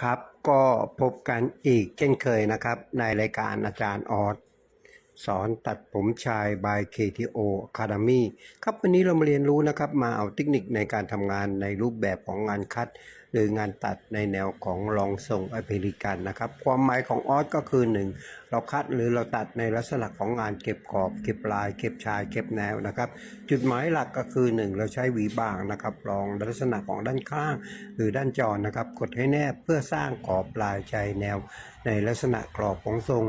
ครับ ก็พบกันอีกเช่นเคยนะครับ ในรายการอาจารย์ออส สอนตัดผมชาย by KTO Academy ครับวันนี้เรามาเรียนรู้นะครับ มาเอาเทคนิคในการทำงานในรูปแบบของงานคัด หรืองานตัดในแนวของรองทรงอเมริกันนะครับ ความหมายของออสก็คือหนึ่งเราคัดหรือเราตัดในลักษณะของงานเก็บขอบ เก็บลาย เก็บชาย เก็บแนวนะครับ จุดหมายหลักก็คือ 1 เราใช้หวีบางนะครับรองลักษณะของด้านข้าง หรือด้านจอนะครับ กดให้แนบเพื่อสร้างขอบปลายชายแนว ในลักษณะกรอบของทรง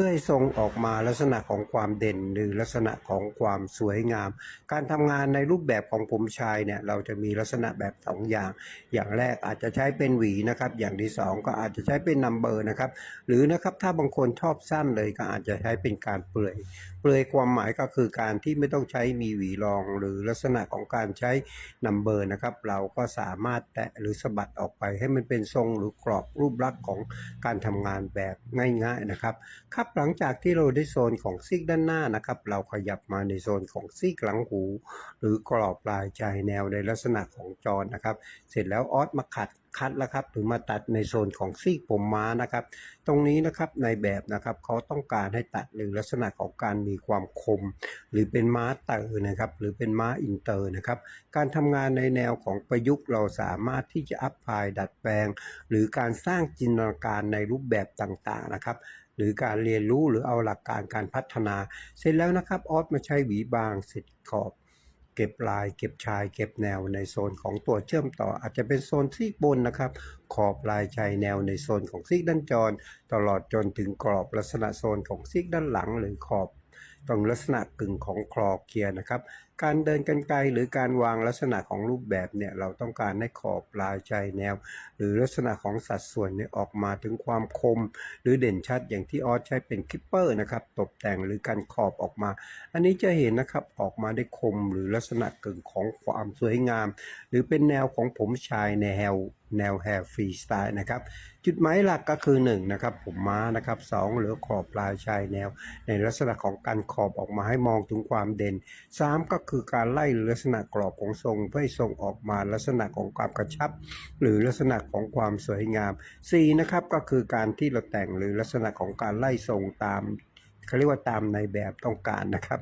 พื่อให้ทรงออกมาลักษณะของความเด่นหรือลักษณะของความสวยงาม การทำงานในรูปแบบของผมชายเนี่ยเราจะมีลักษณะแบบสองอย่าง อย่างแรกอาจจะใช้เป็นหวีนะครับ อย่างที่สองก็อาจจะใช้เป็นนัมเบอร์นะครับหรือนะครับถ้าบางคนชอบสั้นเลยก็อาจจะใช้เป็นการเปลือย เปลือยความหมายก็คือการที่ไม่ต้องใช้มีหวีรอง หรือลักษณะของการใช้นัมเบอร์นะครับเราก็สามารถแตะหรือสะบัดออกไปให้มันเป็นทรงหรือกรอบรูปลักษณ์ของการทำงานแบบง่าย ๆนะครับครับหลังจากที่เราได้โซนของซีกด้านหน้านะครับ เราขยับมาในโซนของซีกหลังหู หรือกรอบลายชายแนวในลักษณะของจอนะครับ เสร็จแล้วออสมาขัดคัดแล้วครับหรือมาตัดในโซนของซีกผมม้านะครับ ตรงนี้นะครับในแบบนะครับเขาต้องการให้ตัดหรือลักษณะของการมีความคม หรือเป็นม้าเตอร์นะครับ หรือเป็นม้าอินเตอร์นะครับ การทำงานในแนวของประยุกต์เราสามารถที่จะอัพพลายดัดแปลง หรือการสร้างจินตนาการในรูปแบบต่างๆนะครับ หรือการเรียนรู้หรือเอาหลักการการพัฒนา เสร็จแล้วนะครับออสมาใช้หวีบางเสร็จขอบ เก็บลาย เก็บชาย เก็บแนวในโซนของตัวเชื่อมต่อ อาจจะเป็นโซนซีกบนนะครับ ขอบลายชายแนวในโซนของซีกด้านจร ตลอดจนถึงกรอบลักษณะโซนของซีกด้านหลัง หรือขอบตรงลักษณะกึ่งของคลอเกียร์นะครับ การเดินกันไกลหรือการวางลักษณะของรูปแบบเนี่ยเราต้องการให้ขอบลายชายแนว หรือลักษณะของสัดส่วนเนี่ยออกมาถึงความคม หรือเด่นชัดอย่างที่ออสใช้เป็นคลิปเปอร์นะครับตกแต่งหรือการขอบออกมา อันนี้จะเห็นนะครับออกมาได้คมหรือลักษณะเกึ่งของความสวยงาม หรือเป็นแนวของผมชายในแนวแนวแฮร์ฟรีสไตล์นะครับ จุดหมายหลักก็คือ1นะครับผมม้านะครับสองเหลือขอบปลายชายแนว ในลักษณะของการขอบออกมาให้มองถึงความเด่น 3 ก็คือการไล่ลักษณะกรอบของทรงเพื่อให้ทรงออกมาลักษณะของความกระชับ หรือลักษณะของความสวยงาม 4 นะครับก็คือการที่เราแต่งหรือลักษณะของการไล่ทรงตาม เขาเรียกว่าตามในแบบต้องการนะครับ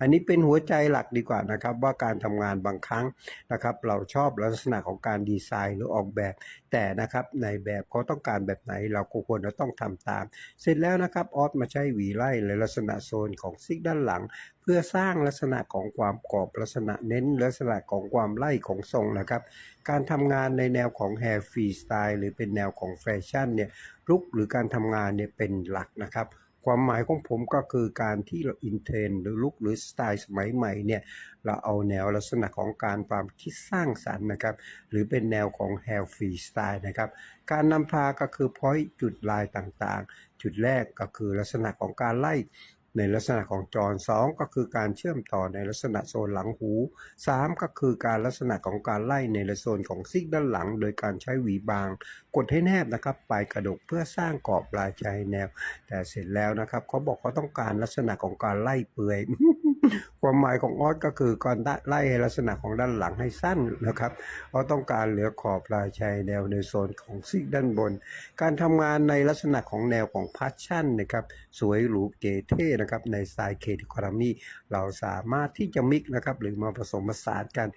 อันนี้เป็นหัวใจหลักดีกว่านะครับ ว่าการทำงานบางครั้งนะครับ เราชอบลักษณะของการดีไซน์หรือออกแบบ แต่นะครับในแบบเขาต้องการแบบไหน เราก็ควรจะต้องทำตาม เสร็จแล้วนะครับออสมาใช้หวีไล่ในลักษณะโซนของซิกด้านหลัง เพื่อสร้างลักษณะของความกรอบลักษณะเน้นลักษณะของความไล่ของทรงนะครับการทำงานในแนวของ hair free style หรือเป็นแนวของแฟชั่นเนี่ยลุกหรือการทำงานเนี่ยเป็นหลักนะครับ ความหมายของผมก็คือการที่เราอินเทรนด์หรือลุกหรือสไตล์สมัยใหม่เนี่ยเราเอาแนวลักษณะของการความคิดสร้างสรรค์นะครับ หรือเป็นแนวของ hair free style นะครับ การนำพาก็คือ point จุดลายต่างๆ จุดแรกก็คือลักษณะของการไล่ ในลักษณะของจร 2 ก็คือการเชื่อมต่อในลักษณะโซนหลังหู 3 ก็คือการลักษณะของการไล่ในโซนของซิกด้านหลัง โดยการใช้หวีบาง กดให้แนบนะครับปลายกระดกเพื่อสร้างกรอบลายชายแนว แต่เสร็จแล้วนะครับเขาบอกเขาต้องการลักษณะของการไล่เปลือย ความหมายของออสก็คือการไล่ลักษณะของด้านหลังให้สั้นนะครับเขาต้องการเหลือขอบลายชายแนวในโซนของซิกด้านบน การทำงานในลักษณะของแนวของพัชชั่นนะครับสวยหรูเก๋เท่นะครับในสไตล์เคดิคอรามีเราสามารถที่จะมิกนะครับหรือมาผสมผสานกัน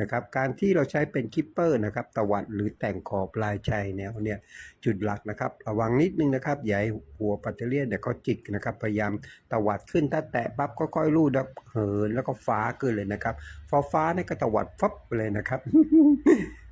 นะครับการที่เราใช้เป็นคิปเปอร์นะครับตวัดหรือแต่งขอบลายชายแนวเนี่ยจุดหลักนะครับ ระวังนิดนึงนะครับอย่าให้หัวปัตเตอร์เลียนเนี่ยเขาจิกนะครับ พยายามตวัดขึ้นถ้าแตะปั๊บก็ค่อยรูดเหินแล้วก็ฟ้าขึ้นเลยนะครับฟ้าฟ้าเนี่ยก็ตวัดฟับเลยนะครับ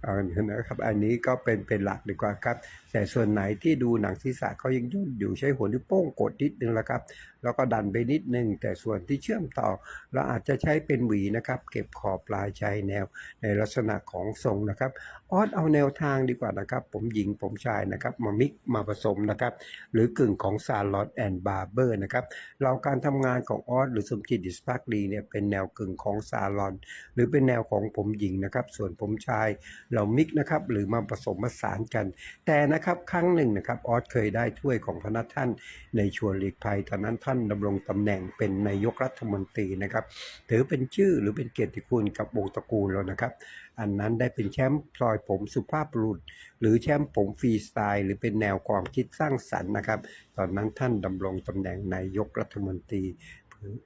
เอานะครับอันนี้ก็เป็นเป็นหลักดีกว่าครับ แต่ส่วนไหนที่ดูหนังศีรษะเขายังยุ่นอยู่ใช้หัวนิ้วโป้งกดนิดนึงล้วครับ แล้วก็ดันไปนิดนึง แต่ส่วนที่เชื่อมต่อ เราอาจจะใช้เป็นหวีนะครับ เก็บขอบปลายชายแนวในลักษณะของทรงนะครับออสเอาแนวทางดีกว่านะครับ ผมหญิงผมชายนะครับ มามิกมาผสมนะครับ หรือกึ่งของซาลอตแอนด์บาร์เบอร์นะครับเราการทำงานของออสหรือสมจิตดิสพักดีเนี่ยเป็นแนวกึ่งของซาลอน หรือเป็นแนวของผมหญิงนะครับ ส่วนผมชายเรามิกนะครับหรือมาผสมผสานกัน แต่นะครับครั้งหนึ่งนะครับออสเคยได้ถ้วยของพระนักท่านในชวนหลีกภัยตอนนั้นพท่านดำรงตำแหน่งเป็นนายกรัฐมนตรีนะครับ ถือเป็นชื่อหรือเป็นเกียรติคุณกับวงตระกูลเรานะครับ อันนั้นได้เป็นแชมป์พลอยผมสุภาพบุรุษ หรือแชมป์ผมฟรีสไตล์ หรือเป็นแนวความคิดสร้างสรรค์นะครับ ตอนนั้นท่านดำรงตำแหน่งนายกรัฐมนตรี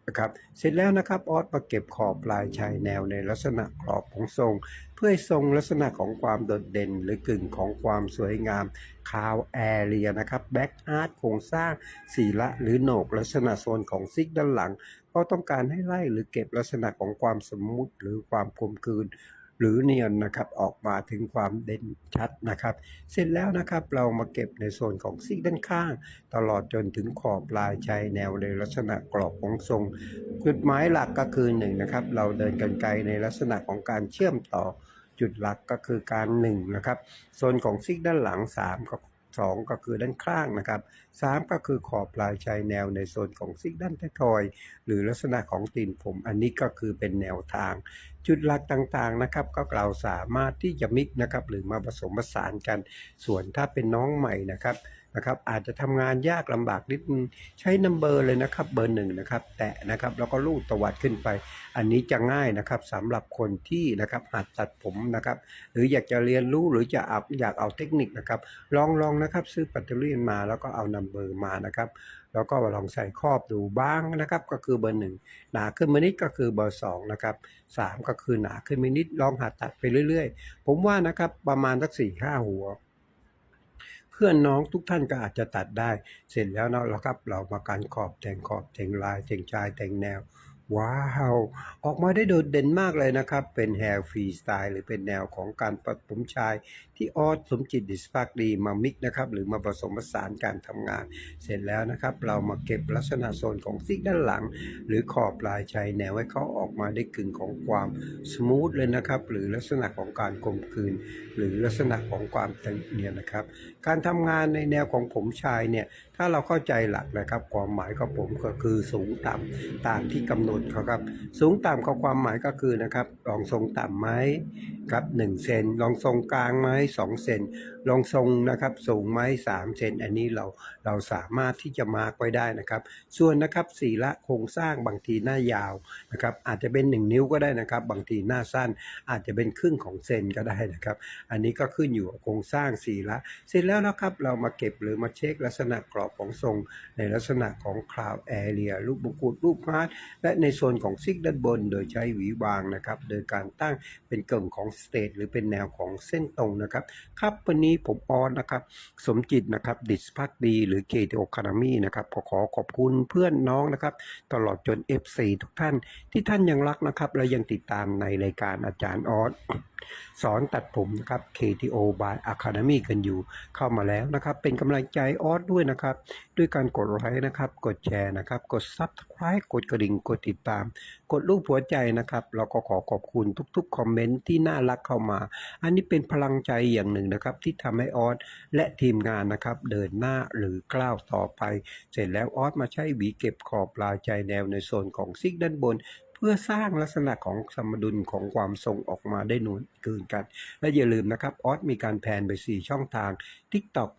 นะครับเสร็จแล้วนะครับออสมาเก็บขอบปลายชายแนวในลักษณะกรอบของทรง เพื่อให้ทรงลักษณะของความโดดเด่น หรือกึ่งของความสวยงามคาวแอเรียนะครับแบ็กอาร์ตโครงสร้างสีละหรือโหนกลักษณะโซนของซิกด้านหลังเพราะต้องการให้ไล่หรือเก็บลักษณะของความสมมุติหรือความกลมกลืน หรือเนียนนะครับออกมาถึงความเด่นชัดนะครับ เสร็จแล้วนะครับเรามาเก็บในโซนของซีกด้านข้าง ตลอดจนถึงขอบปลายชายแนวในลักษณะกรอบของทรงจุดหมายหลักก็คือหนึ่งนะครับ เราเดินกันไกลในลักษณะของการเชื่อมต่อจุดหลักก็คือการหนึ่งนะครับโซนของซีกด้านหลังสามก็สองก็คือด้านข้างนะครับสามก็คือขอบปลายชายแนวในโซนของซีกด้านท้ายทอย หรือลักษณะของตีนผมอันนี้ก็คือเป็นแนวทาง จุดหลักต่างๆนะครับ ก็เราสามารถที่จะมิกนะครับหรือมาผสมผสานกัน ส่วนถ้าเป็นน้องใหม่นะครับ นะครับอาจจะทำงานยากลำบากนิดนึงใช้นัมเบอร์เลยนะครับเบอร์หนึ่งนะครับแตะนะครับแล้วก็ลูดตวัดขึ้นไป อันนี้จะง่ายนะครับสำหรับคนที่นะครับหัดตัดผมนะครับหรืออยากจะเรียนรู้หรือจะเอาอยากเอาเทคนิคนะครับลองลองนะครับซื้อแบตเตอรี่มาแล้วก็เอานัมเบอร์มานะครับแล้วก็ลองใส่ครอบดูบ้างนะครับ ก็คือเบอร์หนึ่งหนาขึ้นมานิดก็คือเบอร์สองนะครับสามก็คือหนาขึ้นมานิดลองหัดตัดไปเรื่อย ๆ ผมว่านะครับประมาณสักสี่ห้าหัว เพื่อนน้องทุกท่านก็อาจจะตัดได้ เสร็จแล้วเนาะเราครับเรามาการขอบแต่งขอบแต่งลายแต่งชายแต่งแนว ว้าว ออกมาได้โดดเด่นมากเลยนะครับ เป็นแฮร์ฟรีสไตล์หรือเป็นแนวของการปัดผมชายที่ออสสมจิตดิสปากดีมามิกนะครับหรือมาผสมผสานการทำงาน เสร็จแล้วนะครับ เรามาเก็บลักษณะโซนของซิกด้านหลัง หรือขอบปลายชายแนวให้เขาออกมาได้กึ่งของความสมูทเลยนะครับ หรือลักษณะของการกลมกลืน หรือลักษณะของความต็มเนี่ยนะครับ การทำงานในแนวของผมชายเนี่ยถ้าเราเข้าใจหลักนะครับ ความหมายของผมก็คือสูงต่ำตามที่กำหนดครับ สูงต่ำของความหมายก็คือนะครับลองทรงต่ำไหมครับหนึ่งเซนลองทรงกลางไหมสองเซนลองทรงนะครับสูงไหมสามเซนอันนี้เราเราสามารถที่จะมาร์กไว้ได้นะครับ ส่วนนะครับสีละโครงสร้างบางทีหน้ายาวนะครับอาจจะเป็น 1 นิ้วก็ได้นะครับ บางทีหน้าสั้นอาจจะเป็นครึ่งของเซนก็ได้นะครับ อันนี้ก็ขึ้นอยู่กับโครงสร้างสีละ เสร็จแล้วนะครับเรามาเก็บหรือมาเช็คลักษณะกรอบของทรง ในลักษณะของคลาวแอเรียรูปบุกุดรูปฮาร์ดและในโซนของซิกด้านบน โดยใช้หวีวางนะครับโดยการตั้งเป็นเกิ่งของสเตทหรือเป็นแนวของเส้นตรงนะครับครับวันนี้ผมออนนะครับ สมจิตนะครับดิสพักดีหรือเกตโอคานามีนะครับขอขอขอบคุณเพื่อนน้องนะครับ ตลอดจน F4 ทุกท่านที่ท่านยังรักนะครับ และยังติดตามในรายการอาจารย์ออสสอนตัดผมนะครับ KTO by Academy กันอยู่เข้ามาแล้วนะครับ เป็นกำลังใจออสด้วยนะครับ ด้วยการกดไลค์นะครับ กดแชร์นะครับ กด Subscribe กดกระดิ่งกดติดตาม กดรูปหัวใจนะครับแล้วก็ขอขอบคุณทุกๆ คอมเมนต์ที่น่ารักเข้ามา อันนี้เป็นพลังใจอย่างหนึ่งนะครับ ที่ทำให้ออสและทีมงานนะครับเดินหน้าหรือกล้าวต่อไป เสร็จแล้วออสมาใช้หวีเก็บขอบปลายใจแนวในโซนของซิกด้านบนเพื่อสร้างลักษณะของสมดุลของความทรงออกมาได้นูนเกินกัน และอย่าลืมนะครับออสมีการแพนไป 4 ช่องทาง TikTok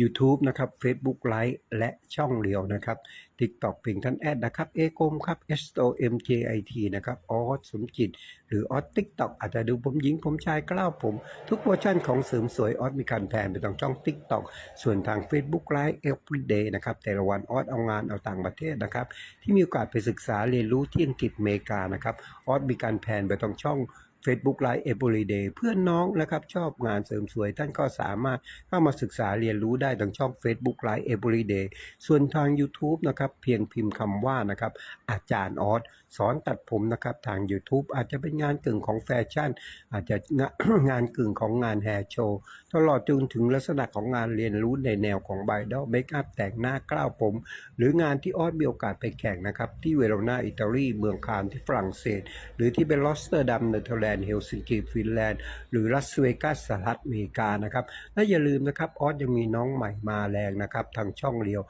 YouTube นะครับ Facebook Live และช่องเดียวนะครับ TikTok เพียงท่านแอดนะครับเอกมครับ S O M J I T นะครับออสสมจิต หรือออส TikTok อาจจะดูผมหญิงผมชายกล้าวผม ทุกเวอร์ชันของเสริมสวยออสมีการแพนไปทางช่อง TikTok ส่วนทาง Facebook Live Everyday นะครับแต่ละวันออสเอางานเอาต่างประเทศนะครับ ที่มีโอกาสไปศึกษาเรียนรู้ที่อังกฤษอเมริกานะครับออสมีการแพนไปทางช่อง Facebook Live Everyday เพื่อนน้องนะครับชอบงานเสริมสวยท่านก็สามารถเข้ามาศึกษาเรียนรู้ได้ทางช่อง Facebook Live Everyday ส่วนทาง YouTube นะครับเพียงพิมพ์คำว่านะครับอาจารย์ออสสอนตัดผมนะครับทาง YouTube อาจจะเป็นงานกึ่งของแฟชั่น อาจจะงานงานกึ่งของงานแฮร์โชว์ตลอดจนถึงลักษณะของงานเรียนรู้ในแนวของไบดอลเมคอัพแต่งหน้ากล้าวผม หรืองานที่ออสมีโอกาสไปแข่งนะครับที่เวโรนาอิตาลีเมืองคานที่ฝรั่งเศส หรือที่เป็นลอสเตอร์ดัมเนเธอร์แลนด์เฮลซิงกิฟินแลนด์ หรือรัสเวกัสสหรัฐอเมริกานะครับและอย่าลืมนะครับออสยังมีน้องใหม่มาแรงนะครับทางช่องเรียว